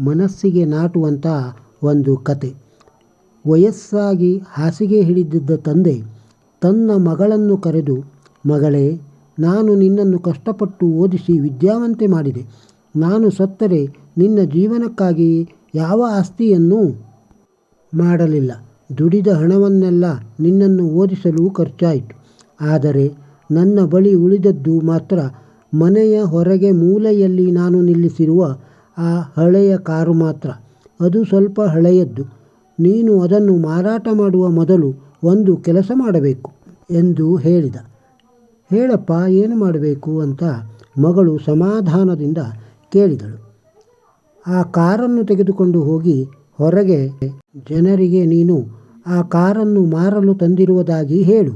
ಮನಸ್ಸಿಗೆ ನಾಟುವಂಥ ಒಂದು ಕತೆ. ವಯಸ್ಸಾಗಿ ಹಾಸಿಗೆ ಹಿಡಿದಿದ್ದ ತಂದೆ ತನ್ನ ಮಗಳನ್ನು ಕರೆದು, ಮಗಳೇ, ನಾನು ನಿನ್ನನ್ನು ಕಷ್ಟಪಟ್ಟು ಓದಿಸಿ ವಿದ್ಯಾವಂತೆ ಮಾಡಿದೆ. ನಾನು ಸತ್ತರೆ ನಿನ್ನ ಜೀವನಕ್ಕಾಗಿ ಯಾವ ಆಸ್ತಿಯನ್ನೂ ಮಾಡಲಿಲ್ಲ. ದುಡಿದ ಹಣವನ್ನೆಲ್ಲ ನಿನ್ನನ್ನು ಓದಿಸಲು ಖರ್ಚಾಯಿತು. ಆದರೆ ನನ್ನ ಬಳಿ ಉಳಿದದ್ದು ಮಾತ್ರ ಮನೆಯ ಹೊರಗೆ ಮೂಲೆಯಲ್ಲಿ ನಾನು ನಿಲ್ಲಿಸಿರುವ ಆ ಹಳೆಯ ಕಾರು ಮಾತ್ರ. ಅದು ಸ್ವಲ್ಪ ಹಳೆಯದ್ದು. ನೀನು ಅದನ್ನು ಮಾರಾಟ ಮಾಡುವ ಮೊದಲು ಒಂದು ಕೆಲಸ ಮಾಡಬೇಕು ಎಂದು ಹೇಳಿದ. ಹೇಳಪ್ಪ, ಏನು ಮಾಡಬೇಕು ಅಂತ ಮಗಳು ಸಮಾಧಾನದಿಂದ ಕೇಳಿದಳು. ಆ ಕಾರನ್ನು ತೆಗೆದುಕೊಂಡು ಹೋಗಿ ಹೊರಗೆ, ಜನರಿಗೆ ನೀನು ಆ ಕಾರನ್ನು ಮಾರಲು ತಂದಿರುವುದಾಗಿ ಹೇಳು.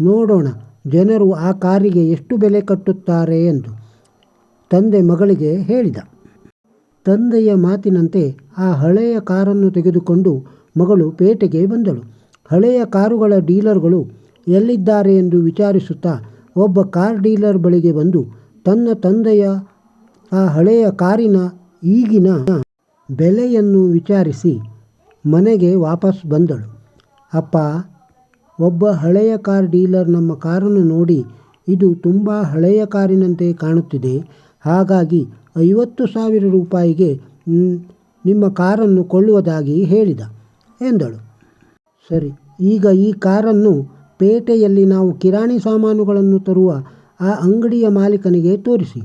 ನೋಡೋಣ, ಜನರು ಆ ಕಾರಿಗೆ ಎಷ್ಟು ಬೆಲೆ ಕಟ್ಟುತ್ತಾರೆ ಎಂದು ತಂದೆ ಮಗಳಿಗೆ ಹೇಳಿದ. ತಂದೆಯ ಮಾತಿನಂತೆ ಆ ಹಳೆಯ ಕಾರನ್ನು ತೆಗೆದುಕೊಂಡು ಮಗಳು ಪೇಟೆಗೆ ಬಂದಳು. ಹಳೆಯ ಕಾರುಗಳ ಡೀಲರ್ಗಳು ಎಲ್ಲಿದ್ದಾರೆ ಎಂದು ವಿಚಾರಿಸುತ್ತಾ ಒಬ್ಬ ಕಾರ್ ಡೀಲರ್ ಬಳಿಗೆ ಬಂದು, ತನ್ನ ತಂದೆಯ ಆ ಹಳೆಯ ಕಾರಿನ ಈಗಿನ ಬೆಲೆಯನ್ನು ವಿಚಾರಿಸಿ ಮನೆಗೆ ವಾಪಸ್ ಬಂದಳು. ಅಪ್ಪ, ಒಬ್ಬ ಹಳೆಯ ಕಾರ್ ಡೀಲರ್ ನಮ್ಮ ಕಾರನ್ನು ನೋಡಿ ಇದು ತುಂಬ ಹಳೆಯ ಕಾರಿನಂತೆ ಕಾಣುತ್ತಿದೆ. ಹಾಗಾಗಿ ಐವತ್ತು ಸಾವಿರ ರೂಪಾಯಿಗೆ ನಿಮ್ಮ ಕಾರನ್ನು ಕೊಳ್ಳುವುದಾಗಿ ಹೇಳಿದ, ಎಂದಳು. ಸರಿ, ಈಗ ಈ ಕಾರನ್ನು ಪೇಟೆಯಲ್ಲಿ ನಾವು ಕಿರಾಣಿ ಸಾಮಾನುಗಳನ್ನು ತರುವ ಆ ಅಂಗಡಿಯ ಮಾಲೀಕನಿಗೆ ತೋರಿಸಿ.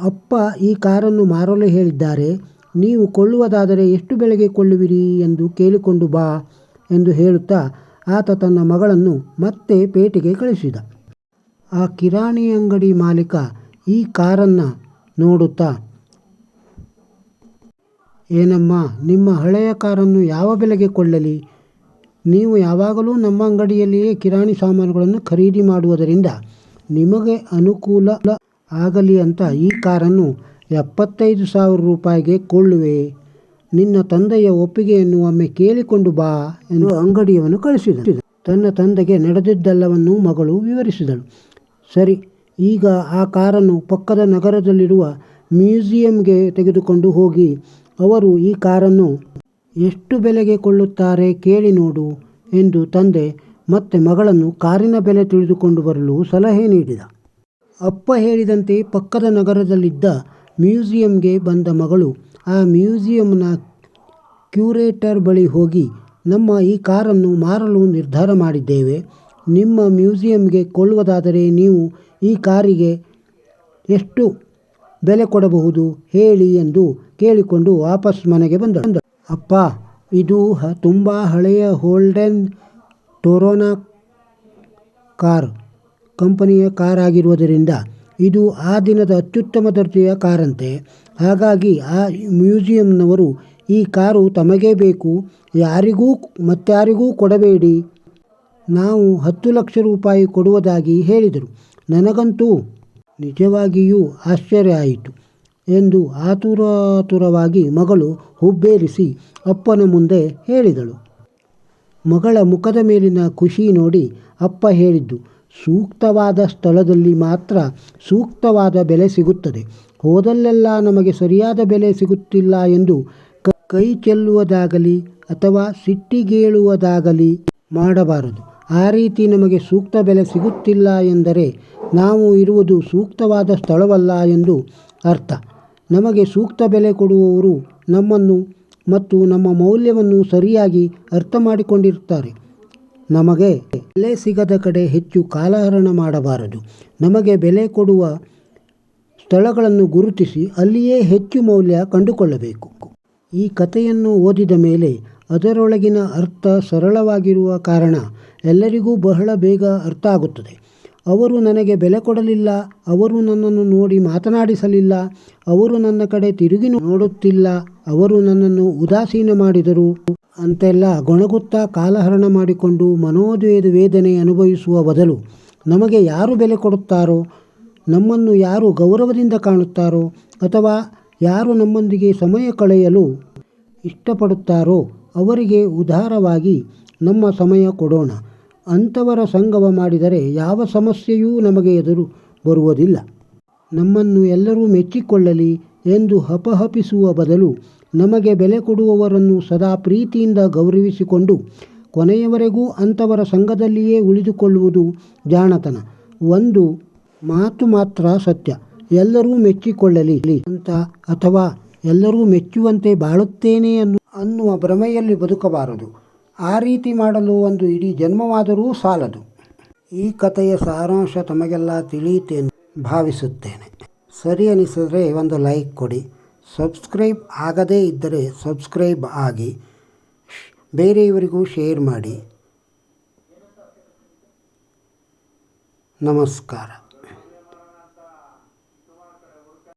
ಅಪ್ಪ ಈ ಕಾರನ್ನು ಮಾರಲು ಹೇಳಿದ್ದಾರೆ, ನೀವು ಕೊಳ್ಳುವುದಾದರೆ ಎಷ್ಟು ಬೆಲೆಗೆ ಕೊಳ್ಳುವಿರಿ ಎಂದು ಕೇಳಿಕೊಂಡು ಬಾ ಎಂದು ಹೇಳುತ್ತಾ ಆತ ತನ್ನ ಮಗಳನ್ನು ಮತ್ತೆ ಪೇಟೆಗೆ ಕಳಿಸಿದ. ಆ ಕಿರಾಣಿ ಅಂಗಡಿ ಮಾಲೀಕ ಈ ಕಾರನ್ನು ನೋಡುತ್ತಾ? ಏನಮ್ಮ, ನಿಮ್ಮ ಹಳೆಯ ಕಾರನ್ನು ಯಾವ ಬೆಲೆಗೆ ಕೊಳ್ಳಲಿ? ನೀವು ಯಾವಾಗಲೂ ನಮ್ಮ ಅಂಗಡಿಯಲ್ಲಿಯೇ ಕಿರಾಣಿ ಸಾಮಾನುಗಳನ್ನು ಖರೀದಿ ಮಾಡುವುದರಿಂದ ನಿಮಗೆ ಅನುಕೂಲ ಆಗಲಿ ಅಂತ ಈ ಕಾರನ್ನು ಎಪ್ಪತ್ತೈದು ಸಾವಿರ ರೂಪಾಯಿಗೆ ಕೊಳ್ಳುವೆ. ನಿನ್ನ ತಂದೆಯ ಒಪ್ಪಿಗೆಯನ್ನು ಒಮ್ಮೆ ಕೇಳಿಕೊಂಡು ಬಾ ಎಂದು ಅಂಗಡಿಯವನು ಕಳಿಸಿದನು. ತನ್ನ ತಂದೆಗೆ ನಡೆದಿದ್ದಲ್ಲವನ್ನು ಮಗಳು ವಿವರಿಸಿದಳು. ಸರಿ ಈಗ ಆ ಕಾರನ್ನು ಪಕ್ಕದ ನಗರದಲ್ಲಿರುವ ಮ್ಯೂಸಿಯಂಗೆ ತೆಗೆದುಕೊಂಡು ಹೋಗಿ, ಅವರು ಈ ಕಾರನ್ನು ಎಷ್ಟು ಬೆಲೆಗೆ ಕೊಳ್ಳುತ್ತಾರೆ ಕೇಳಿ ನೋಡು ಎಂದು ತಂದೆ ಮತ್ತೆ ಮಗಳನ್ನು ಕಾರಿನ ಬೆಲೆ ತಿಳಿದುಕೊಂಡು ಬರಲು ಸಲಹೆ ನೀಡಿದ. ಅಪ್ಪ ಹೇಳಿದಂತೆ ಪಕ್ಕದ ನಗರದಲ್ಲಿದ್ದ ಮ್ಯೂಸಿಯಂಗೆ ಬಂದ ಮಗಳು, ಆ ಮ್ಯೂಸಿಯಂನ ಕ್ಯೂರೇಟರ್ ಬಳಿ ಹೋಗಿ, ನಮ್ಮ ಈ ಕಾರನ್ನು ಮಾರಲು ನಿರ್ಧಾರ ಮಾಡಿದ್ದೇವೆ. ನಿಮ್ಮ ಮ್ಯೂಸಿಯಂಗೆ ಕೊಳ್ಳುವುದಾದರೆ ನೀವು ಈ ಕಾರಿಗೆ ಎಷ್ಟು ಬೆಲೆ ಕೊಡಬಹುದು ಹೇಳಿ ಎಂದು ಕೇಳಿಕೊಂಡು ವಾಪಸ್ ಮನೆಗೆ ಬಂದ ಅಪ್ಪ, ಇದು ತುಂಬ ಹಳೆಯ ಹೋಲ್ಡನ್ ಟೊರೋನಾ ಕಾರ್. ಕಂಪನಿಯ ಕಾರ್ ಆಗಿರುವುದರಿಂದ ಇದು ಆ ದಿನದ ಅತ್ಯುತ್ತಮ ದರ್ಜೆಯ ಕಾರಂತೆ. ಹಾಗಾಗಿ ಆ ಮ್ಯೂಸಿಯಂನವರು ಈ ಕಾರು ತಮಗೇ ಬೇಕು. ಯಾರಿಗೂ ಮತ್ತಾರಿಗೂ ಕೊಡಬೇಡಿ. ನಾವು ಹತ್ತು ಲಕ್ಷ ರೂಪಾಯಿ ಕೊಡುವುದಾಗಿ ಹೇಳಿದರು. ನನಗಂತೂ ನಿಜವಾಗಿಯೂ ಆಶ್ಚರ್ಯ ಆಯಿತು ಎಂದು ಆತುರಾತುರವಾಗಿ ಮಗಳು ಹುಬ್ಬೇರಿಸಿ ಅಪ್ಪನ ಮುಂದೆ ಹೇಳಿದಳು. ಮಗಳ ಮುಖದ ಮೇಲಿನ ಖುಷಿ ನೋಡಿ ಅಪ್ಪ ಹೇಳಿದ್ದು, ಸೂಕ್ತವಾದ ಸ್ಥಳದಲ್ಲಿ ಮಾತ್ರ ಸೂಕ್ತವಾದ ಬೆಲೆ ಸಿಗುತ್ತದೆ. ಹೋದಲ್ಲೆಲ್ಲ ನಮಗೆ ಸರಿಯಾದ ಬೆಲೆ ಸಿಗುತ್ತಿಲ್ಲ ಎಂದು ಕ- ಚೆಲ್ಲುವುದಾಗಲಿ ಅಥವಾ ಸಿಟ್ಟಿಗೇಳುವುದಾಗಲಿ ಮಾಡಬಾರದು. ಆ ರೀತಿ ನಮಗೆ ಸೂಕ್ತ ಬೆಲೆ ಸಿಗುತ್ತಿಲ್ಲ ಎಂದರೆ ನಾವು ಇರುವುದು ಸೂಕ್ತವಾದ ಸ್ಥಳವಲ್ಲ ಎಂದು ಅರ್ಥ. ನಮಗೆ ಸೂಕ್ತ ಬೆಲೆ ಕೊಡುವವರು ನಮ್ಮನ್ನು ಮತ್ತು ನಮ್ಮ ಮೌಲ್ಯವನ್ನು ಸರಿಯಾಗಿ ಅರ್ಥ ಮಾಡಿಕೊಂಡಿರುತ್ತಾರೆ. ನಮಗೆ ಬೆಲೆ ಸಿಗದ ಕಡೆ ಹೆಚ್ಚು ಕಾಲಹರಣ ಮಾಡಬಾರದು. ನಮಗೆ ಬೆಲೆ ಕೊಡುವ ಸ್ಥಳಗಳನ್ನು ಗುರುತಿಸಿ ಅಲ್ಲಿಯೇ ಹೆಚ್ಚು ಮೌಲ್ಯ ಕಂಡುಕೊಳ್ಳಬೇಕು. ಈ ಕಥೆಯನ್ನು ಓದಿದ ಮೇಲೆ ಅದರೊಳಗಿನ ಅರ್ಥ ಸರಳವಾಗಿರುವ ಕಾರಣ ಎಲ್ಲರಿಗೂ ಬಹಳ ಬೇಗ ಅರ್ಥ ಆಗುತ್ತದೆ. ಅವರು ನನಗೆ ಬೆಲೆ ಕೊಡಲಿಲ್ಲ, ಅವರು ನನ್ನನ್ನು ನೋಡಿ ಮಾತನಾಡಿಸಲಿಲ್ಲ, ಅವರು ನನ್ನ ಕಡೆ ತಿರುಗಿ ನೋಡುತ್ತಿಲ್ಲ, ಅವರು ನನ್ನನ್ನು ಉದಾಸೀನ ಮಾಡಿದರು ಅಂತೆಲ್ಲ ಗೊಣಗುತ್ತಾ ಕಾಲಹರಣ ಮಾಡಿಕೊಂಡು ಮನೋದ್ವೇದ ವೇದನೆ ಅನುಭವಿಸುವ ಬದಲು ನಮಗೆ ಯಾರು ಬೆಲೆ ಕೊಡುತ್ತಾರೋ, ನಮ್ಮನ್ನು ಯಾರು ಗೌರವದಿಂದ ಕಾಣುತ್ತಾರೋ ಅಥವಾ ಯಾರು ನಮ್ಮೊಂದಿಗೆ ಸಮಯ ಕಳೆಯಲು ಇಷ್ಟಪಡುತ್ತಾರೋ ಅವರಿಗೆ ಉದಾರವಾಗಿ, ನಮ್ಮ ಸಮಯ ಕೊಡೋಣ. ಅಂಥವರ ಸಂಗವ ಮಾಡಿದರೆ ಯಾವ ಸಮಸ್ಯೆಯೂ ನಮಗೆ ಎದುರು ಬರುವುದಿಲ್ಲ. ನಮ್ಮನ್ನು ಎಲ್ಲರೂ ಮೆಚ್ಚಿಕೊಳ್ಳಲಿ ಎಂದು ಹಪಹಪಿಸುವ ಬದಲು ನಮಗೆ ಬೆಲೆ ಕೊಡುವವರನ್ನು ಸದಾ ಪ್ರೀತಿಯಿಂದ ಗೌರವಿಸಿಕೊಂಡು ಕೊನೆಯವರೆಗೂ ಅಂಥವರ ಸಂಘದಲ್ಲಿಯೇ ಉಳಿದುಕೊಳ್ಳುವುದು ಜಾಣತನ. ಒಂದು ಮಾತು ಮಾತ್ರ ಸತ್ಯ. ಎಲ್ಲರೂ ಮೆಚ್ಚಿಕೊಳ್ಳಲಿ. ಅಂತ ಅಥವಾ ಎಲ್ಲರೂ ಮೆಚ್ಚುವಂತೆ ಬಾಳುತ್ತೇನೆ ಅನ್ನು ಅನ್ನುವ ಭ್ರಮೆಯಲ್ಲಿ ಬದುಕಬಾರದು. ಆ ರೀತಿ ಮಾಡಲು ಒಂದು ಇಡೀ ಜನ್ಮವಾದರೂ ಸಾಲದು. ಈ ಕಥೆಯ ಸಾರಾಂಶ ತಮಗೆಲ್ಲ ತಿಳಿಯುತ್ತೇನೆ ಭಾವಿಸುತ್ತೇನೆ. ಸರಿ ಅನಿಸಿದರೆ ಒಂದು ಲೈಕ್ ಕೊಡಿ. ಸಬ್ಸ್ಕ್ರೈಬ್ ಆಗದೇ ಇದ್ದರೆ ಸಬ್ಸ್ಕ್ರೈಬ್ ಆಗಿ. ಬೇರೆಯವರಿಗೂ ಶೇರ್ ಮಾಡಿ. ನಮಸ್ಕಾರ.